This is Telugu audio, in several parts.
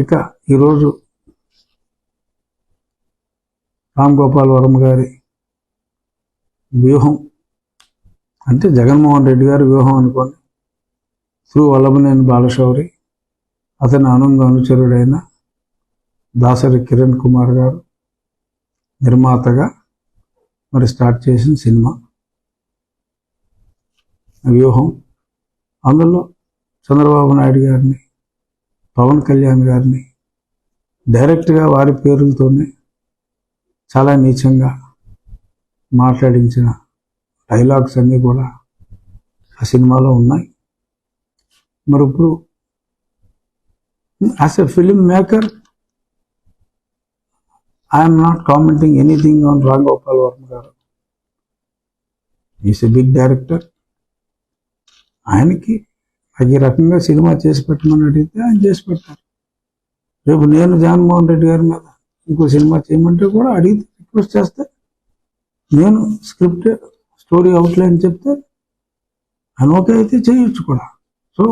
ఇక ఈరోజు రామ్ గోపాల్ వర్మ గారి వ్యూహం. అంటే జగన్మోహన్ రెడ్డి గారి వ్యూహం అనుకోండి. శ్రీ వల్లభనేని బాలశౌరి అతని అనుంగ అనుచరుడైన దాసరి కిరణ్ కుమార్ గారు నిర్మాతగా మరి స్టార్ట్ చేసిన సినిమా. వ్యూహం. అందులో చంద్రబాబు నాయుడు గారిని పవన్ కళ్యాణ్ గారిని డైరెక్ట్గా వారి పేరులతోనే చాలా నీచంగా మాట్లాడించిన డైలాగ్స్ అన్నీ కూడా ఆ సినిమాలో ఉన్నాయి. మరి ఇప్పుడు as a film maker I'm not commenting anything on Ram Gopal Varma garu. Is a big director ఆయనకి ఈ రకంగా సినిమా చేసి పెట్టమని అడిగితే ఆయన చేసి పెట్టారు రేపు నేను జగన్మోహన్ రెడ్డి గారి మీద ఇంకో సినిమా చేయమంటే కూడా అడిగితే రిక్వెస్ట్ చేస్తే నేను స్క్రిప్ట్ స్టోరీ అవుట్లైన్ చెప్తే ఆయన ఓకే అయితే చేయొచ్చు కూడా. So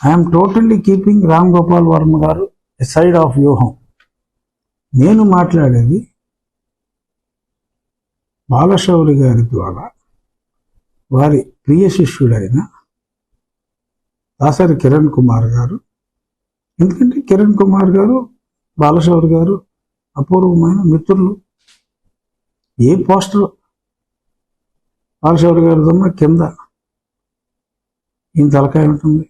I'm totally keeping Ram Gopal Varma garu side off వ్యూహం. నేను మాట్లాడేది బాలశౌరి గారి ద్వారా వారి ప్రియ శిష్యుడైన దాసరి కిరణ్ కుమార్ గారు. ఎందుకంటే కిరణ్ కుమార్ గారు బాలశౌర్ గారు అపూర్వమైన మిత్రులు. ఏ పోస్టర్ బాలశౌర్ గారు ఉన్న కింద ఈయన తలకాయ ఉంటుంది.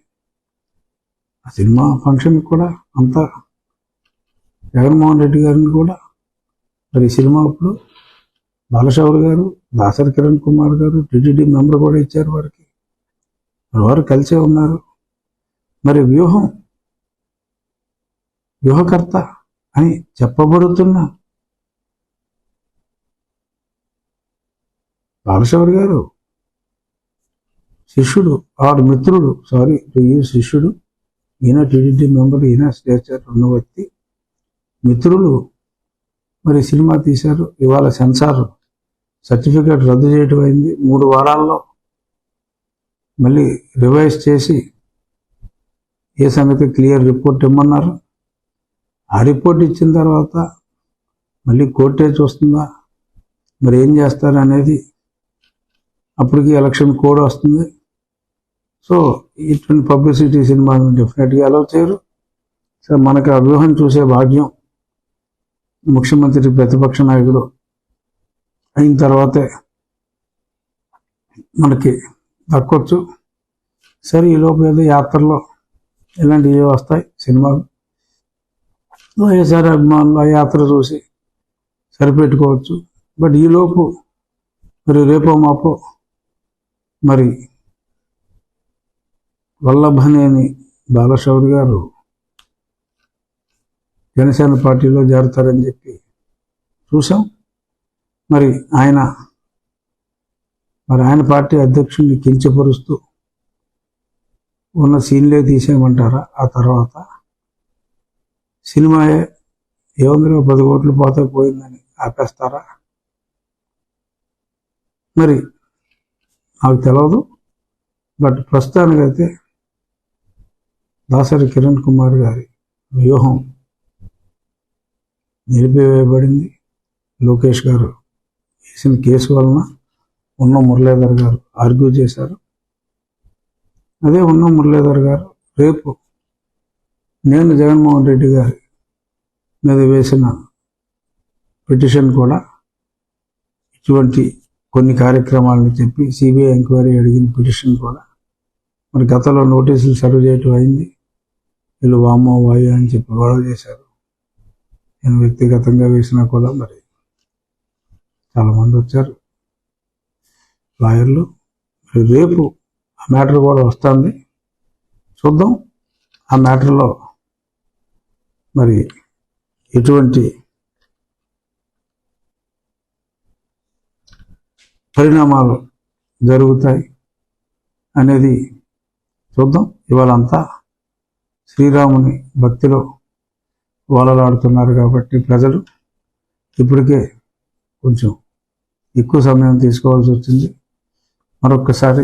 ఆ సినిమా ఫంక్షన్ కూడా అంతా జగన్మోహన్ రెడ్డి గారిని కూడా. మరి ఈ సినిమా అప్పుడు బాలశౌర్ గారు దాసరి కిరణ్ కుమార్ గారు టీటీడీ మెంబర్ కూడా ఇచ్చారు వారికి. వారు కలిసే ఉన్నారు. మరి వ్యూహం? వ్యూహకర్త అని చెప్పబడుతున్న బాలశవర్ గారు శిష్యుడు ఆడు మిత్రుడు సారీ టు యూ శిష్యుడు ఈయన టీడీడీ మెంబర్ ఈయన స్టేచర్ ఉన్న వ్యక్తి మిత్రులు మరి సినిమా తీశారు ఇవాళ సెన్సార్ సర్టిఫికేట్ రద్దు చేయటం అయింది మూడు వారాల్లో మళ్ళీ రివైజ్ చేసి ఏ సంగతి క్లియర్ రిపోర్ట్ ఇమ్మన్నారు? ఆ రిపోర్ట్ ఇచ్చిన తర్వాత మళ్ళీ కోర్టే చూస్తుందా? మరి ఏం చేస్తారు అనేది అప్పటికి ఎలక్షన్ కోడ్ వస్తుంది. సో ఇటువంటి పబ్లిసిటీ సినిమాలను డెఫినెట్గా అలౌ చేయరు. సో మనకు ఆ వ్యూహం చూసే భాగ్యం ముఖ్యమంత్రి ప్రతిపక్ష నాయకుడు అయిన తర్వాతే మనకి దక్కొచ్చు. సరే ఈ ఏదో యాత్రలో ఇలాంటివి వస్తాయి సినిమాలు. వైఎస్ఆర్ అభిమానులు ఆ యాత్ర చూసి సరిపెట్టుకోవచ్చు. బట్ ఈలోపు మరి రేపో మాపో మరి వల్లభనేని బాలశౌరి గారు జనసేన పార్టీలో చేరతారని చెప్పి చూసాం మరి ఆయన మరి ఆయన పార్టీ అధ్యక్షుడిని కించపరుస్తూ ఉన్న సీన్లే తీసేయమంటారా? ఆ తర్వాత సినిమాయే ఏముందిలో పది కోట్లు పోతే పోయిందని ఆపేస్తారా? మరి నాకు తెలియదు బట్ ప్రస్తుతానికైతే దాసరి కిరణ్ కుమార్ గారి వ్యూహం నిలిపివేయబడింది. లోకేష్ గారు వేసిన కేసు వలన ఉన్న మురళీధర్ గారు ఆర్గ్యూ చేశారు. అదే ఉన్న మురళీధర్ గారు. రేపు నేను జగన్మోహన్ రెడ్డి గారి మీద వేసిన పిటిషన్ కూడా ఇటువంటి కొన్ని కార్యక్రమాలను చెప్పి సిబిఐ ఎంక్వైరీ అడిగిన పిటిషన్ కూడా. మరి గతంలో నోటీసులు సర్వ్ చేయటం అయింది. వీళ్ళు వామో వాయు అని చెప్పి గొడవ చేశారు. నేను వ్యక్తిగతంగా వేసినా కూడా మరి చాలామంది వచ్చారు. లాయర్లు మరి రేపు ఆ మ్యాటర్ కూడా వస్తుంది. చూద్దాం. ఆ మ్యాటర్లో మరి ఎటువంటి పరిణామాలు జరుగుతాయి అనేది చూద్దాం. ఇవాళంతా శ్రీరాముని భక్తిలో ఓలలాడుతున్నారు కాబట్టి ప్రజలు ఇప్పటికే కొంచెం ఎక్కువ సమయం తీసుకోవాల్సి వచ్చింది. మరొక్కసారి